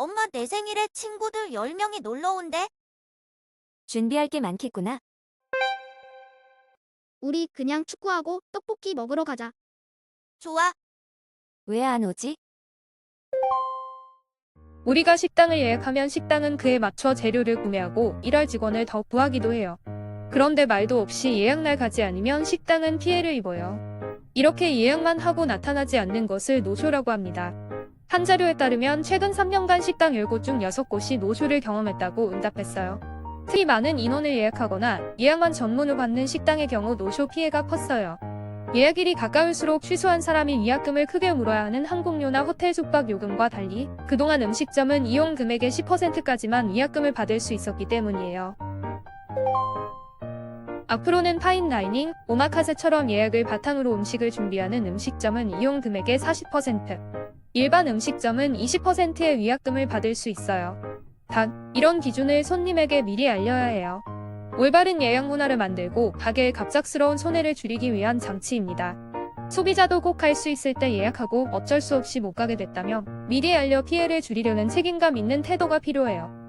엄마 내 생일에 친구들 10명이 놀러 온대. 준비할 게 많겠구나. 우리 그냥 축구하고 떡볶이 먹으러 가자. 좋아. 왜 안 오지? 우리가 식당을 예약하면 식당은 그에 맞춰 재료를 구매하고 일할 직원을 더 구하기도 해요. 그런데 말도 없이 예약날 가지 않으면 식당은 피해를 입어요. 이렇게 예약만 하고 나타나지 않는 것을 노쇼라고 합니다. 한 자료에 따르면 최근 3년간 식당 10곳 중 6곳이 노쇼를 경험했다고 응답했어요. 특히 많은 인원을 예약하거나 예약만 전문을 받는 식당의 경우 노쇼 피해가 컸어요. 예약일이 가까울수록 취소한 사람이 위약금을 크게 물어야 하는 항공료나 호텔 숙박 요금과 달리 그동안 음식점은 이용 금액의 10%까지만 위약금을 받을 수 있었기 때문이에요. 앞으로는 파인다이닝, 오마카세처럼 예약을 바탕으로 음식을 준비하는 음식점은 이용 금액의 40%, 일반 음식점은 20%의 위약금을 받을 수 있어요. 단, 이런 기준을 손님에게 미리 알려야 해요. 올바른 예약 문화를 만들고 가게의 갑작스러운 손해를 줄이기 위한 장치입니다. 소비자도 꼭 갈 수 있을 때 예약하고 어쩔 수 없이 못 가게 됐다면 미리 알려 피해를 줄이려는 책임감 있는 태도가 필요해요.